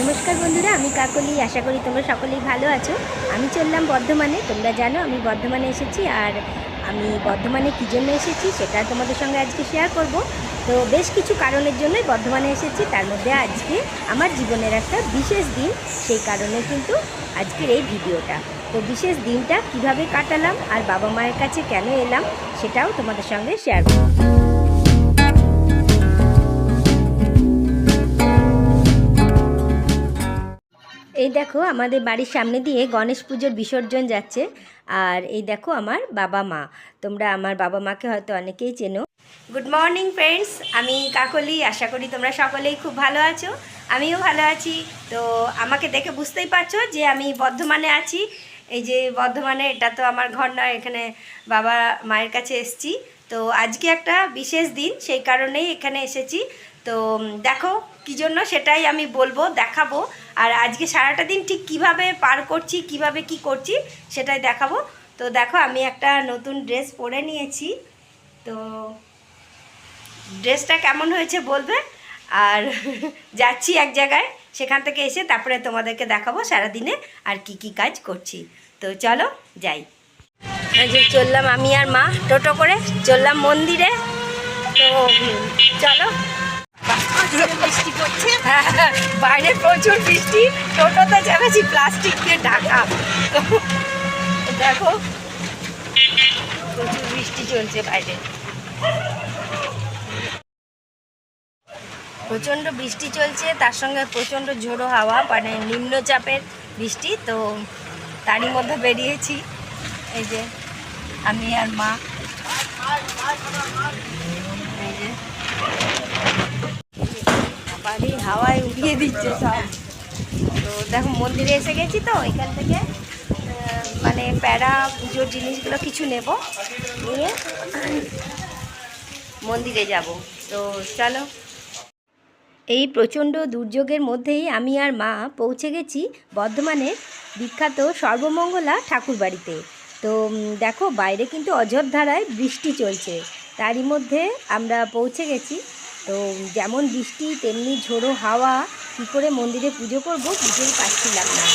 নমস্কার বন্ধুরা, আমি কাকলি। আশা করি তোমরা সকলেই ভালো আছো। আমি চললাম বর্ধমানে। তোমরা জানো, আমি বর্ধমানে এসেছি আর আমি বর্ধমানে কী জন্য এসেছি সেটা তোমাদের সঙ্গে আজকে শেয়ার করব। তো বেশ কিছু কারণের জন্যই বর্ধমানে এসেছি। তার মধ্যে আজকে আমার জীবনের একটা বিশেষ দিন, সেই কারণে কিন্তু আজকের এই ভিডিওটা। তো বিশেষ দিনটা কীভাবে কাটালাম আর বাবা মায়ের কাছে কেন এলাম সেটাও তোমাদের সঙ্গে শেয়ার করব। এই দেখো, আমাদের বাড়ির সামনে দিয়ে গণেশ পুজোর বিসর্জন যাচ্ছে। আর এই দেখো, আমার বাবা মা। তোমরা আমার বাবা মাকে হয়তো অনেকেই চেনো। গুড মর্নিং ফ্রেন্ডস আমি কাকলি। আশা করি তোমরা সকলেই খুব ভালো আছো। আমিও ভালো আছি। তো আমাকে দেখে বুঝতেই পারছ যে আমি বর্ধমানে আছি। এই যে বর্ধমানে, এটা তো আমার ঘর নয় এখানে বাবা মায়ের কাছে এসছি। তো আজকে একটা বিশেষ দিন, সেই কারণেই এখানে এসেছি। তো দেখো কী জন্য সেটাই আমি বলব, দেখাবো। আর আজকে সারাটা দিন ঠিক কীভাবে পার করছি, কীভাবে কি করছি, সেটাই দেখাবো। তো দেখো, আমি একটা নতুন ড্রেস পরে নিয়েছি। তো ড্রেসটা কেমন হয়েছে বলবে? আর যাচ্ছি এক জায়গায়, সেখান থেকে এসে তারপরে তোমাদেরকে দেখাবো সারাদিনে আর কি কি কাজ করছি। তো চলো, যাই। চললাম আমি আর মা টোটো করে, চললাম মন্দিরে। তো চলো। বৃষ্টি পড়ছে বাইরে প্রচুর বৃষ্টি, টোটোতে চেপেছি প্লাস্টিক দিয়ে ঢাকা। দেখো, প্রচুর বৃষ্টি চলছে বাইরে। প্রচণ্ড বৃষ্টি চলছে, তার সঙ্গে প্রচণ্ড ঝোড়ো হাওয়া মানে নিম্নচাপের বৃষ্টি, তো তারই মধ্যে বেরিয়েছি। এই যে, আমি আর মা। বাড়ি হাওয়ায় উড়িয়ে দিচ্ছে সব। তো দেখো, মন্দিরে এসে গেছি তো এখান থেকে। মানে প্যারা, পুজোর জিনিসগুলো কিছু নেব নিয়ে মন্দিরে যাব। তো চলো। এই প্রচণ্ড দুর্যোগের মধ্যেই আমি আর মা পৌঁছে গেছি বর্ধমানের বিখ্যাত সর্বমঙ্গলা ঠাকুরবাড়িতে। তো দেখো, বাইরে কিন্তু অযোধ্যারায় বৃষ্টি চলছে। তারই মধ্যে আমরা পৌঁছে গেছি তো যেমন বৃষ্টি, তেমনি ঝোড়ো হাওয়া, কী করে মন্দিরে পুজো করব বুঝেই পাচ্ছিলাম না।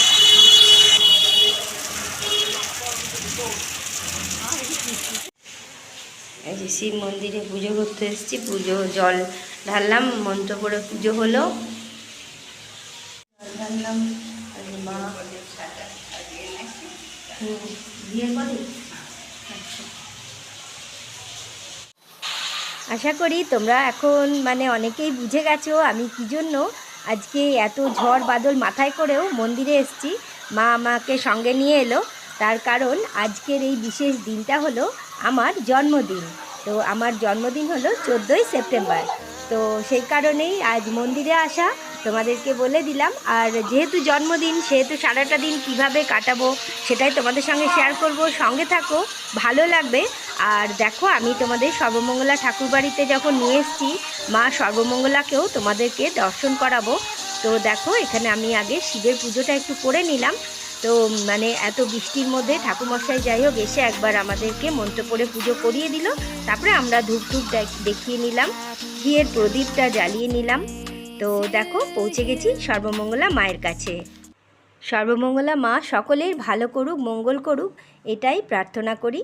শিব মন্দিরে পুজো করতে এসেছি, পুজো, জল ঢাললাম, মন্ত্র করে পুজো হলো। ঢাললাম মা আশা করি তোমরা এখন মানে অনেকেই বুঝে গেছো আমি কী জন্য আজকে এত ঝড় বাদল মাথায় করেও মন্দিরে এসেছি। মা আমাকে সঙ্গে নিয়ে এলো। তার কারণ আজকের এই বিশেষ দিনটা হলো আমার জন্মদিন। তো আমার জন্মদিন হলো চোদ্দোই সেপ্টেম্বর। তো সেই কারণেই আজ মন্দিরে আসা তোমাদেরকে বলে দিলাম। আর যেহেতু জন্মদিন, সেহেতু সারাটা দিন কীভাবে কাটাবো সেটাই তোমাদের সঙ্গে শেয়ার করব। সঙ্গে থাকো, ভালো লাগবে। আর দেখো, আমি তোমাদের সর্বমঙ্গলা ঠাকুরবাড়িতে যখন নিয়ে এসেছি, মা সর্বমঙ্গলাকেও তোমাদেরকে দর্শন করাবো। তো দেখো, এখানে আমি আগে শিবের পুজোটা একটু করে নিলাম। তো মানে এত বৃষ্টির মধ্যে ঠাকুরমশাই যাই হোক, এসে একবার আমাদেরকে মন্ত্র পড়ে পুজো করিয়ে দিল। তারপরে আমরা ধূপ ধূপ দেখ- দেখিয়ে নিলাম। ঘিয়ের প্রদীপটা জ্বালিয়ে নিলাম। তো দেখো, পৌঁছে গেছি সর্বমঙ্গলা মায়ের কাছে। সর্বমঙ্গলা মা সকলের ভালো করুক, মঙ্গল করুক, এটাই প্রার্থনা করি।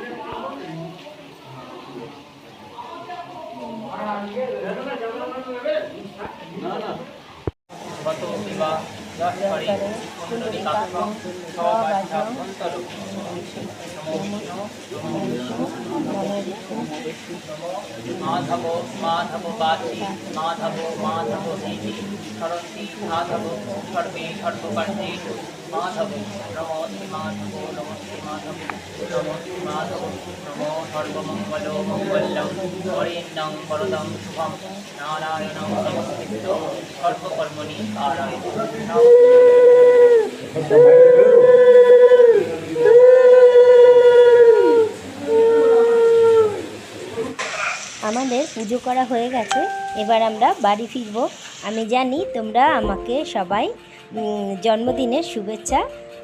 গত বিবাহ দাসবাড়ি কুণ্ডলী কাশ্ম সবাই माधव माधव बाची माधव माधव सीति खड़सी माधवो खड़पे खड़पो कंठी माधवो नमो माधवो नमो माधवो नमो माधवो, नमो सर्वमङ्गलो मङ्गलं वरिन्दं वरदं शुभं। नारायणं नमस्कृतो सर्वकर्मणि कारय আমাদের পুজো করা হয়ে গেছে। এবার আমরা বাড়ি ফিরব। আমি জানি তোমরা আমাকে সবাই জন্মদিনের শুভেচ্ছা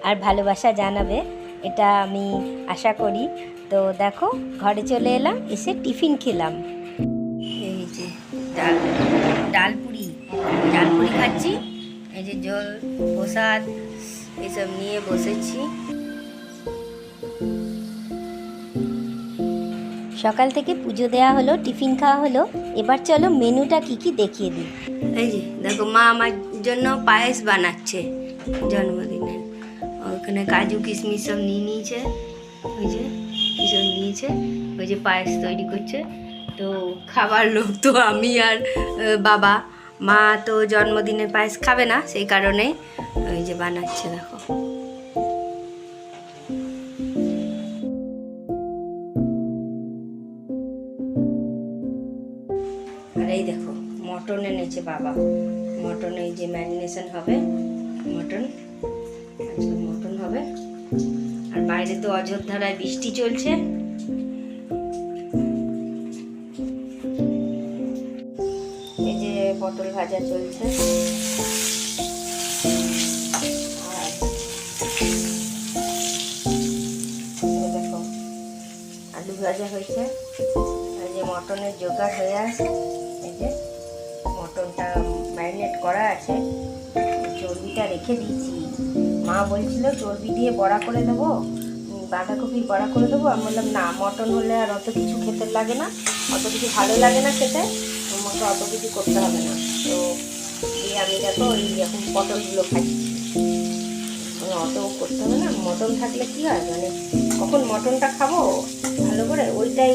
আর ভালোবাসা জানাবে। এটা আমি আশা করি। তো দেখো, ঘরে চলে এলাম, এসে টিফিন খেলাম। এই যে ডাল ডাল পুরি ডাল পুরি খাচ্ছি। এই যে জল, প্রসাদ, এসব নিয়ে বসেছি। সকাল থেকে পুজো দেওয়া হলো, টিফিন খাওয়া হলো। এবার চলো মেনুটা কি কি দেখিয়ে দিই। এই যে, দেখো, মা আমার জন্য পায়েস বানাচ্ছে জন্মদিনে। ওখানে কাজু, কিশমিশ সব নিয়ে নিয়েছে। ওই যে কিসব নিয়েছে? ওই যে পায়েস তৈরি করছে। তো খাবার লোক তো আমি আর বাবা। মা তো জন্মদিনের পায়েস খাবে না, সেই কারণে ওই যে বানাচ্ছে, দেখো। মটন এনেছে বাবা। মটন এই যে ম্যারিনেশন হবে, মটন। আজকে মটন হবে। আর বাইরে তো অযোধ্যারায় বৃষ্টি চলছে। এই যে পটল ভাজা চলছে। আলু ভাজা হয়েছে। এই যে মটনের জোগাড় হয়ে আছে। এই যে মটনটা ম্যারিনেট করা আছে। চর্বিটা রেখে দিয়েছি। মা বলছিল চর্বি দিয়ে বড়া করে দেবো উম, বাঁধাকপির বড়া করে দেবো। আমি বললাম না মটন হলে আর অত কিছু খেতে লাগে না অত কিছু ভালো লাগে না খেতে তোমাকে অত কিছু করতে হবে না। তো দিয়ে আমি দেখো ওই এখন পটলগুলো খাচ্ছি। মানে অত করতে হবে না মটন থাকলে কী হয় মানে কখন মটনটা খাব ভালো করে ওইটাই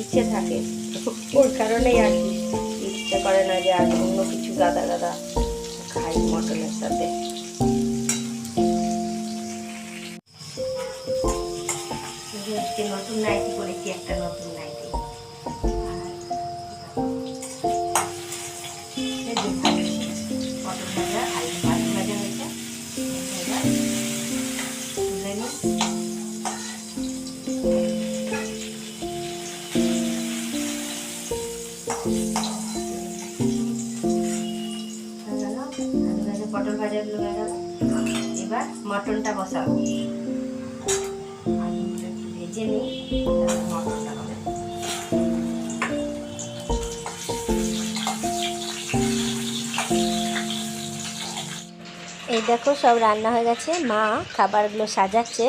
ইচ্ছে থাকে। ওই কারণেই আর কি। করে না যে আর অন্য কিছু গাদা গাদা খাই মটনের সাথে। নতুন নাইটি করেছি একটা নতুন। পটল ভাজাগুলো গেল এবার মটনটা বসাবো। ভেজে নিই এই দেখো, সব রান্না হয়ে গেছে। মা খাবারগুলো সাজাচ্ছে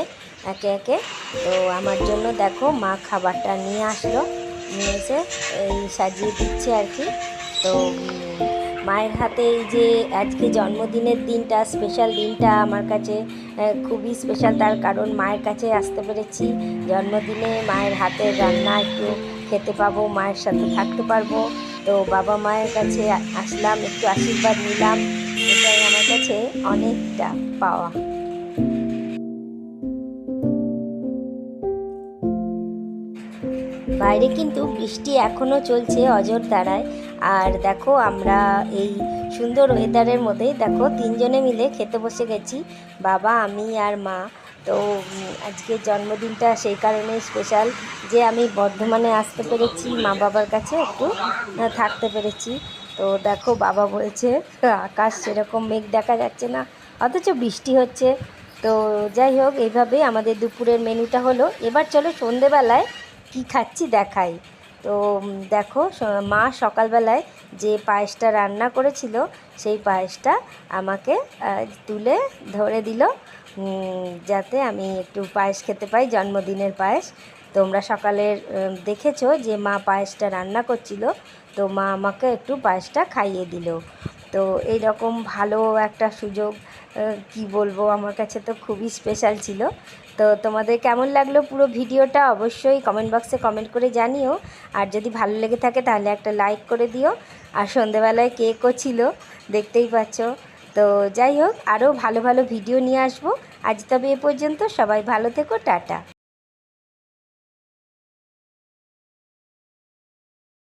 একে একে। তো আমার জন্য দেখো, মা খাবারটা নিয়ে আসলো। নিয়ে এসে এই সাজিয়ে দিচ্ছে আর কি। তো মায়ের হাতে এই যে আজকে জন্মদিনের দিনটা স্পেশাল দিনটা আমার কাছে খুবই স্পেশাল তার কারণ মায়ের কাছে আসতে পেরেছি। জন্মদিনে মায়ের হাতের রান্না একটু খেতে পাবো, মায়ের সাথে থাকতে পারব। তো বাবা মায়ের কাছে আসলাম, একটু আশীর্বাদ নিলাম। এটাই আমার কাছে অনেকটা পাওয়া। বাইরে কিন্তু বৃষ্টি এখনও চলছে অজর অযোধ্যারায় আর দেখো, আমরা এই সুন্দর ওয়েদারের মধ্যেই দেখো, তিনজনে মিলে খেতে বসে গেছি, বাবা, আমি আর মা। তো আজকে জন্মদিনটা সেই কারণে স্পেশাল যে আমি বর্ধমানে আসতে পেরেছি, মা বাবার কাছে একটু থাকতে পেরেছি। তো দেখো, বাবা বলছে, আকাশ সেরকম মেঘ দেখা যাচ্ছে না, অথচ বৃষ্টি হচ্ছে। তো যাই হোক এইভাবে আমাদের দুপুরের মেনুটা হলো। এবার চলো সন্ধেবেলায় কি খাচ্ছি দেখাই। তো দেখো মা সকালবেলায় যে পায়েসটা রান্না করেছিল, সেই পায়েসটা আমাকে তুলে ধরে দিল যাতে আমি একটু পায়েস খেতে পাই, জন্মদিনের পায়েস। তোমরা সকালের দেখেছ যে মা পায়েসটা রান্না করছিল, তো মা আমাকে একটু পায়েসটা খাইয়ে দিল। তো এই রকম ভালো একটা সুযোগ কি বলব, আমার কাছে তো খুবই স্পেশাল ছিল। তো তোমাদের কেমন লাগল পুরো ভিডিওটা অবশ্যই কমেন্ট বক্সে কমেন্ট করে জানিও। আর যদি ভালো লেগে থাকে তাহলে একটা লাইক করে দিও। আর সন্ধেবেলায় কেকও ছিল, দেখতেই পাচ্ছ। তো যাই হোক আরও ভালো ভালো ভিডিও নিয়ে আসব। আজ তবে এ পর্যন্ত সবাই ভালো থেকো, টাটা।